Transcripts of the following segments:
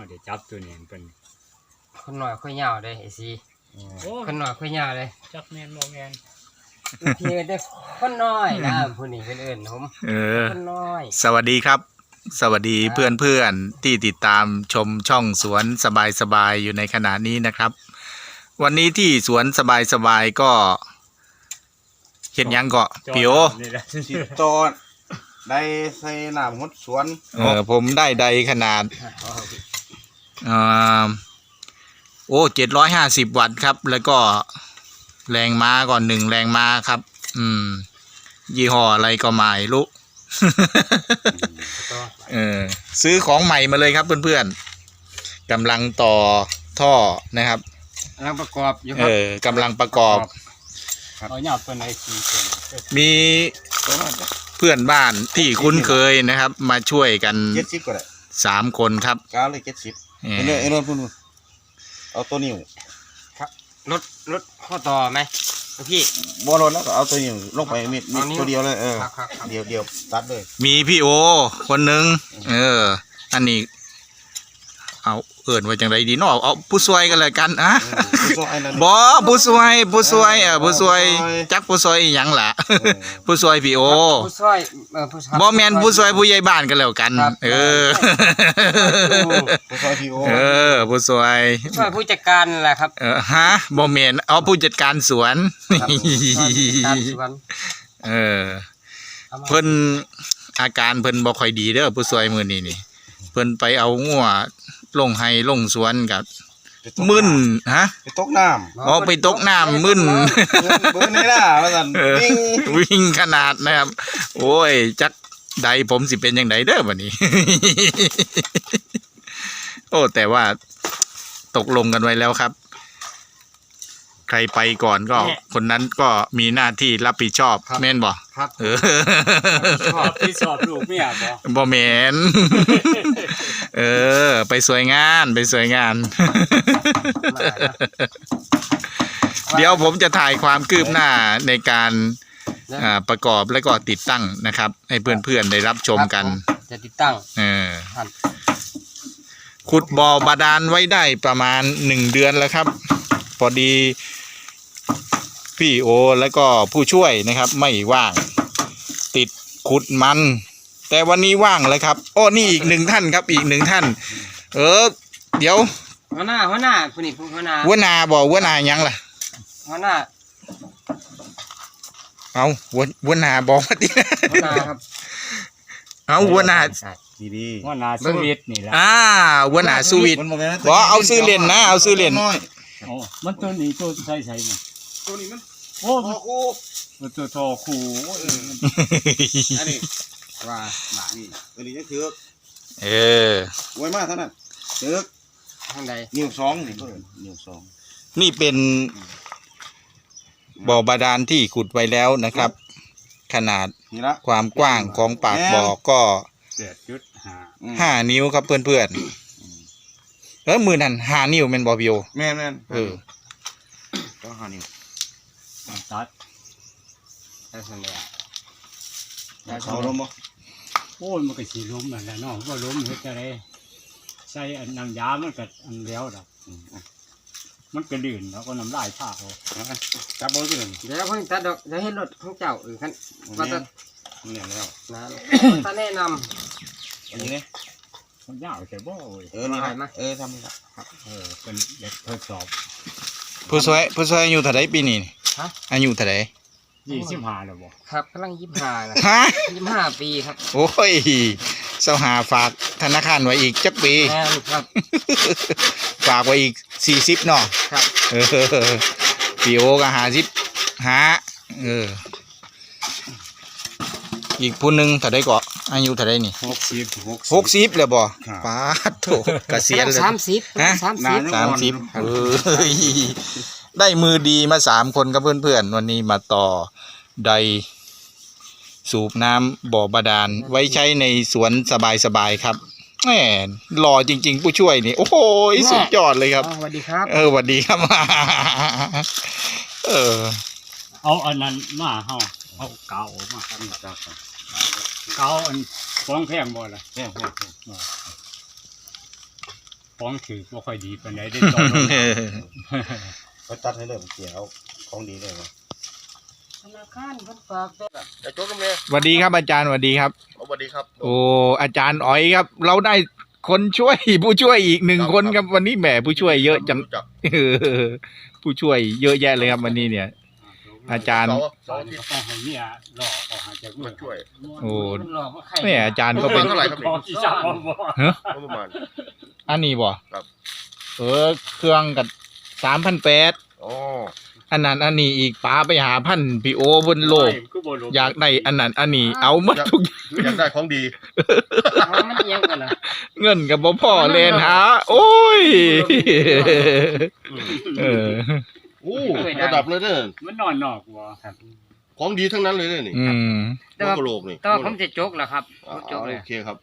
เอาเดี๋ยวจับตัวนี้เป็นคนหน่อยค่อยยาวเลยไอ้ซีโอ้คนหน่อยค่อยยาวเลยจักแมนบ่แมนพี่ก็ได้คนน้อยนะผู้นี้เป็นเอิญผมเออคนน้อย สวัสดีครับ สวัสดีครับเพื่อนเพื่อนๆที่ติดตามชมช่องสวนสบายสบายๆอยู่ในขณะนี้นะครับ วันนี้ที่สวนสบายสบายๆก็เห็นยังก็ปิโอนี่แหละสิบตอนได้ใส่น้ำหดสวนเออผมได้ใดขนาดอ่า โอ้เจ็ดร้อยห้าสิบวัตต์ครับ แล้วก็แรงม้าก่อนหนึ่งแรงม้าครับ อืม ยี่ห้ออะไรก็ไม่รู้ก็เออซื้อของใหม่มาเลยครับเพื่อนๆกำลังต่อท่อนะครับกำลังประกอบอยู่คเอรับอกำลังประกอบ เอาหยาบตัวไหนสีตัวไหนมีตัวนั้นเพื่อนบ้านที่คุ้นเคยนะครับ มาช่วยกันเจ็ดสิบก็ได้สามคนครับ เก้าเลยเจ็ดสิบ เอเอ็นอเอ็นนพูดเอาตัวนิ้วรถรถข้อต่อไหมพี่บ่รถแล้วก็เอาตัวนิ้วลงไปมีดมีดเอานิ้วตัวเดียวเลยเออครับครับครับเดียวเดียวตัดเลยมีพี่โอ คนหนึ่งเออ อันนี้ เอาเอินไว้จังไรดีเนาะเอาผู้ช่วยกันเลยกันอะเออผู้ช่วยนั่นนี่บอผู้ช่วยผู้ช่วยเออผู้ช่วยผู้ช่วยจักผู้ช่วยอิหยังล่ะเออผู้ช่วยพี่โอผู้ช่วยเอ่อผู้ช่วยบอแมนผู้ช่วยผู้ใหญ่บ้านกันแล้วกันครับเออผู้ช่วยพีโอเออผู้ช่วยผู้ช่วยผู้จัดการนั่นแหละครับเออฮะบอแมนเอาผู้จัดการสวนการสวนเอออามาเพิ่นอาการเพิ่นบ่ค่อยดีเด้อผู้ช่วยมื้อนี้นี่เพิ่นไปเอางัว ลงไห้ลงสวนกับไปตกมึนฮะไปตกน้อ๋อไปตกน้ำมึนำเบิ้งนี่ล่ะว่าซั่นเออวิ่งวิ่งขนาดนะครับ โอ้ย จักใดผมสิเป็นยังไงเด้อบัดนี้ โอ้แต่ว่าตกลงกันไว้แล้วครับ ใครไปก่อนก็คนนั้นก็มีหน้าที่รับผิดชอบแม่นบ่ครับเออชอบที่ชอบลูกเมียบ่บ่แมนเออ ไปสวยงานไปสวยงาน เดี๋ยวผมจะถ่ายความคืบหน้าในการอ่าประกอบและก็ติดตั้งนะครับ ให้เพื่อนๆได้รับชมกันจะติดตั้งเออครับขุดบ่อบาดาลไว้ได้ประมาณหนึ่งเดือนแล้วครับ พอดี พี่โอ แล้วก็ผู้ช่วยนะครับ ไม่ว่าง ติดขุดมัน แต่วันนี้ว่างเลยครับ โอ้นี่อีกหนึ่งท่านครับ อีกหนึ่งท่าน เออ เดี๋ยวหัวหน้าหัวหน้าผู้นี้ผู้หัวหน้าหัวหนาบอกหัวหนาหยังล่ะหัวหน้าเอาหัวหัวหนาบอกว่าดิหัวหน้าครับเอาหัวหนาดีดีว่านาสวิตนี่แหละอ่าหัวหนาสวิตมันบ่แม่นบ่เอาซื้อเล่นนะเอาซื้อเล่นน้อยโอ้มันตัวนี้ตัวใส่ใส่นี่ตัวนี้มัน โอ้พอกูมันตัวทอคู่โอ้ยอันนี้ว่าหมานี่ตัวนี้จะถือกเออไว้มากเท่านั้นถือกทางใดนิ้วสองนี่เพิ่นนิ้วสองนี่เป็นบ่อบาดาลที่ขุดไว้แล้วนะครับ ขนาดนี่ละความกว้างของปากบ่อก็เจ็ดจุดห้าอืมห้านิ้วครับเพื่อนๆเออมือนั่นห้านิ้วเป็นบอบิโอแม่นแม่นเออก็หานิ้ว ตัดได้ส่วนใหญ่เขาลงบ่โอ้ยมันก็สีล้มนั่นแหละเนาะว่าล้มเฮ็ดจะได้ใส่อันนางยามันก็อันแล้วดอกอืมอะมันก็ลื่นแล้วก็น้ำลายผ้าเขาอะจับบ่ขึ้นเดี๋ยวเพิ่งตัดดอกเดี๋ยวให้รถของเจ้าเออคันมาตัดเนี่ยแล้วนะตัดแนะนอันนี้เนี่ยมันยาวแต่บ่เว้ยเออนี่มาละมาเออทำนี่ละเออเป็นเด็กทดสอบผู้ช่วยผู้ช่วยอายุเท่าไรปีนี้ นี่อายุเท่าไรยี่สิบห้าแล้วบ่ำครับกำลังยี่สิบห้านะฮะยี่สิบห้าปีครับโอ้ยเสาหาฝากธนาคารไว้อีกจักปี แม่นครับ ฝากไว้อีกสี่สิบเนาะครับ เออปีโอก็หาสิบหาเออ อีกผู้หนึ่งเท่าไรก็อายุเท่าไรนี่หกสิบหก หกสิบเลยบ่ป้าดโถเกษียณเลย สามสิบฮะ สามสิบ สามสิบเอ้ย ได้มือดีมาสามคนกับเพื่อนๆ วันนี้มาต่อไดสูบน้ำบ่อบาดาลไว้ใช้ในสวนสบายๆครับแหมหล่อจริง ๆ ผู้ช่วยนี่ โอ้โหสุดยอดเลยครับอ๋อสวัสดีครับ เออสวัสดีครับ เออ เอาอันนั้นมาเฮาเอาเกาออกมาทำนี่จับก่อนเกาอันฟ้องแพงบ่ล่ะแค่แค่แค่ของถือบ่ค่อยดีปานใดได้ตอนนั้น เขาตัดให้เลยผมเสียเอาของดีเลยนะธนาคารเพิ่นฝากเด้อแต่โจ๊กน้ำเลยสวัสดีครับอาจารย์สวัสดีครับ สวัสดีครับ โอ้อาจารย์อ๋อยครับ เราได้คนช่วย ผู้ช่วยอีกหนึ่งคนครับวันนี้แหมผู้ช่วยเยอะจังรู้จักเออผู้ช่วยเยอะแยะเลยครับวันนี้เนี่ย อาจารย์ เสาเสาเสาที่ที่ต้องให้เนี่ยหลอกออกหาจากมืมาอช่วย โอ้ มันหลอกว่าใครแม่อาจารย์ก็เป็น เท่าไหร่ครับ ของที่ชอบบ่ประมาณ อันนี้บ่ครับ เออเครื่องกับ สามพันแปดอ๋ออันนั้นอันนี้อีกป้าไปหาพันพี่โอบนโลกคือบ่ลงอยากได้อันนั้นอันนี้เอาหมดทุกอย่างอยากได้ของดีเอามันเอียงกันล่ะเงินกับบ่พ่อเลนหาโอ้ยเออโอ้ระดับเลยเนี่ยมันนอนนอกบ่ครับของดีทั้งนั้นเลยเนี่ยนี่อืมแต่ว่าโลกโลกนี่แต่ว่าผมจะจกล่ะครับอ๋อผมจกเลยโอเคครับ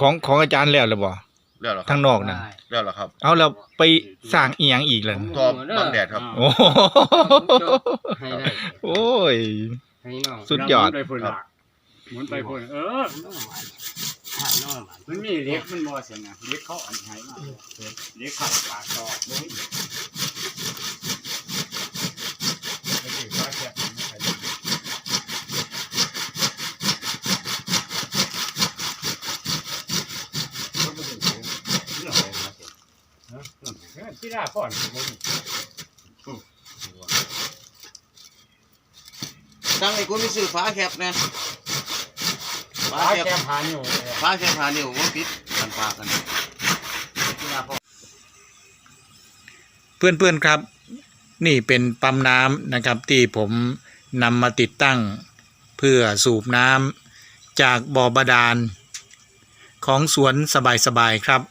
ของของอาจารย์แล้วหรือบ่ แล้วเหรอครัทางนอกนะได้แล้วเหรอครับ เอาเราไปสร้างอีหยังอีกล่ะตอบบังแดดครับ โอ้โหให้ได้โอ้ย ให้น้องสุดยอด หมุนไปพุ่นล่ะหมุนไปพุ่นเออ หาน้องมันมันมีเล็กมันบ่เสียนะเล็กเขาอันไหนมาเล็กขัดปากตอกบ่มีไปถือฟ้าแคบมันใส่ ที่หน้าพ่อนบ่มีตั้งไอ้คนที่ซื้อฟ้าแคบนะฟ้าฟ้าแคบแคบผ่านอยู่เลยฟ้าแคบพาเนี่ยผมว่าปิดกันฟ้ากันที่หน้าพ่อเพื่อนเพื่อนๆครับ นี่เป็นปั๊มน้ำนะครับที่ผมนำมาติดตั้งเพื่อสูบน้ำจากบ่อบาดาล ของสวนสบายๆครับ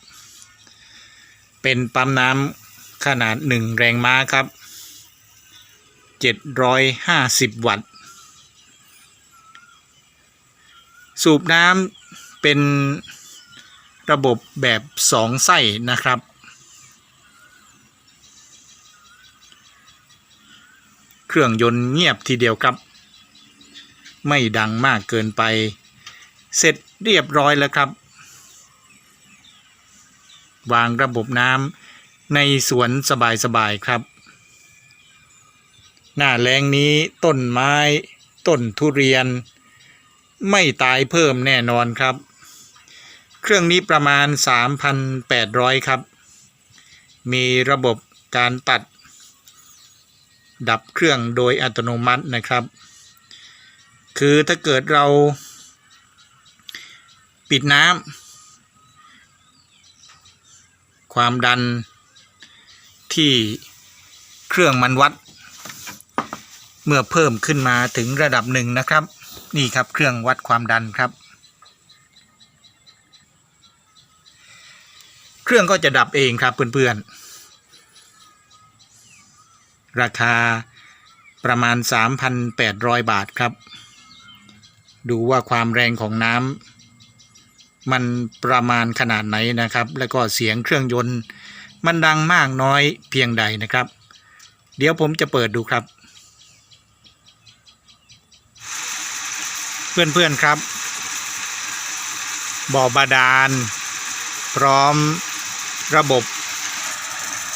เป็นปั๊มน้ำ ขนาดหนึ่งแรงม้าครับ 750 วัตต์ สูบน้ำเป็นระบบแบบสองไส้นะครับ เครื่องยนต์เงียบทีเดียวครับ ไม่ดังมากเกินไป เสร็จเรียบร้อยแล้วครับ วางระบบน้ำ ในสวนสบายๆครับ หน้าแรงนี้ต้นไม้ ต้นทุเรียน ไม่ตายเพิ่มแน่นอนครับ เครื่องนี้ประมาณ 3,800 ครับ มีระบบการตัด ดับเครื่องโดยอัตโนมัตินะครับ คือถ้าเกิดเราปิดน้ำความดัน ที่เครื่องมันวัด เมื่อเพิ่มขึ้นมาถึงระดับหนึ่งนะครับ นี่ครับเครื่องวัดความดันครับ เครื่องก็จะดับเองครับเพื่อนๆ ราคาประมาณ 3,800 บาทครับ ดูว่าความแรงของน้ำมันประมาณขนาดไหนนะครับ แล้วก็เสียงเครื่องยนต์ มันดังมากน้อยเพียงใดนะครับ เดี๋ยวผมจะเปิดดูครับ เพื่อนๆครับ บ่อบาดาล พร้อมระบบ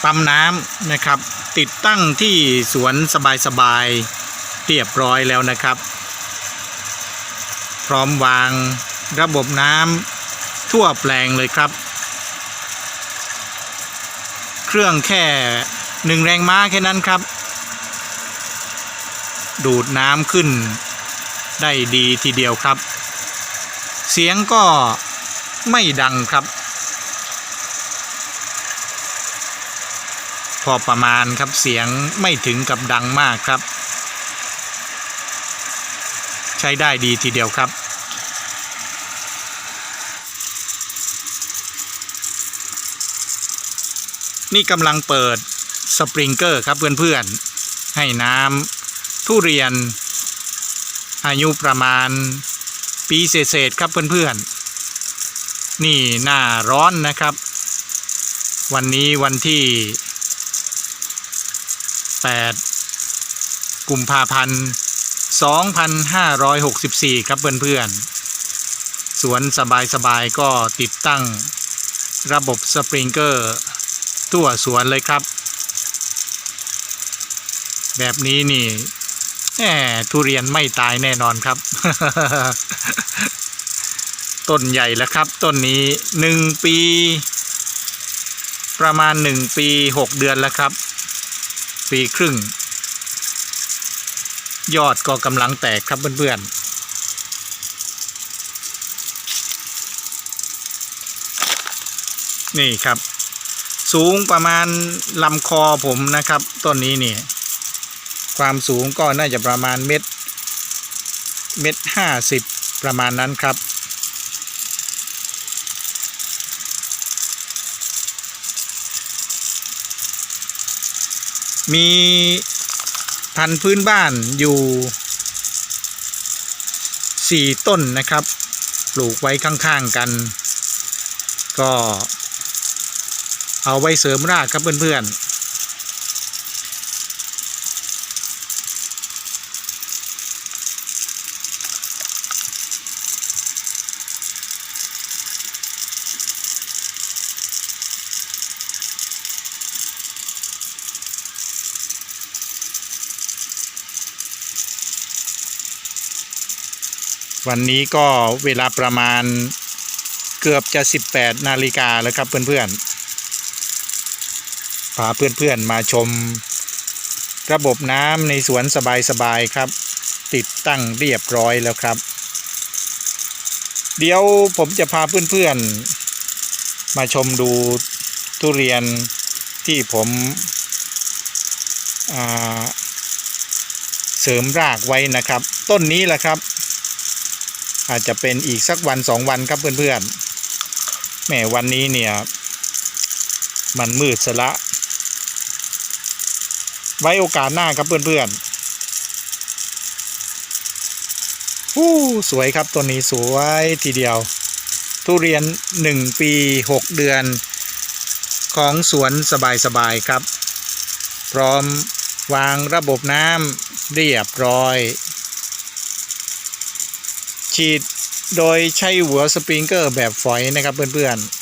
ปั๊มน้ำนะครับ ติดตั้งที่สวนสบายๆเรียบร้อยแล้วนะครับ พร้อมวางระบบน้ำทั่วแปลงเลยครับ เครื่องแค่หนึ่งแรงม้าแค่นั้นครับ ดูดน้ำขึ้นได้ดีทีเดียวครับ เสียงก็ไม่ดังครับ พอประมาณครับเสียงไม่ถึงกับดังมากครับ ใช้ได้ดีทีเดียวครับ นี่กำลังเปิดสปริงเกอร์ครับเพื่อนๆ ให้น้ำทุเรียน อายุประมาณปีเศษๆครับเพื่อนๆ นี่หน้าร้อนนะครับ วันนี้วันที่ 8 กุมภาพันธ์ 2564 ครับเพื่อนๆ สวนสบายๆ ก็ติดตั้งระบบสปริงเกอร์ ทั่วสวนเลยครับ แบบนี้นี่แหมทุเรียนไม่ตายแน่นอนครับ ต้นใหญ่แล้วครับ ต้นนี้หนึ่งปี ประมาณหนึ่งปีหกเดือนแล้วครับ ปีครึ่ง ยอดก็กำลังแตกครับเพื่อนๆนี่ครับ สูงประมาณลำคอผมนะครับต้นนี้นี่ความสูงก็น่าจะประมาณเม็ดเม็ดห้าสิบประมาณนั้นครับ มีพันธุ์พื้นบ้านอยู่สี่ต้นนะครับ ปลูกไว้ข้างๆกัน ก็ เอาไว้เสริมรากครับเพื่อนๆวันนี้ก็เวลาประมาณเกือบจะ 18 นาฬิกาแล้วครับเพื่อนๆาเพื่อนๆมาชม ระบบน้ำในสวนสบายๆครับ ติดตั้งเรียบร้อยแล้วครับ เดี๋ยวผมจะพาเพื่อนๆ มาชมดูทุเรียนที่ผมเสริมรากไว้นะครับ ต้นนี้แหละครับ อาจจะเป็นอีกสักวันสองวันครับเพื่อนๆแหมวันนี้เนี่ย มันมืดซะละ ไว้โอกาสหน้าครับเพื่อนๆฮู้สวยครับตัวนี้สวยทีเดียว ทุเรียนหนึ่งปีหกเดือน ของสวนสบายๆครับ พร้อมวางระบบน้ำเรียบร้อย ฉีดโดยใช้หัวสปริงเกอร์แบบฝอยนะครับเพื่อนๆ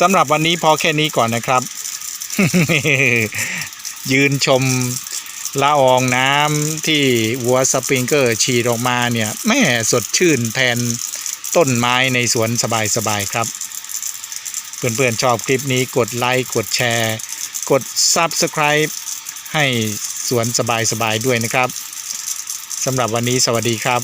สำหรับวันนี้พอแค่นี้ก่อนนะครับ ยืนชมละอองน้ำที่หัวสปริงเกอร์ฉีดออกมาเนี่ยแม่สดชื่นแทนต้นไม้ในสวนสบายๆครับ เพื่อนๆชอบคลิปนี้กดไลค์กดแชร์ กด Subscribe ให้สวนสบายๆด้วยนะครับสำหรับวันนี้สวัสดีครับ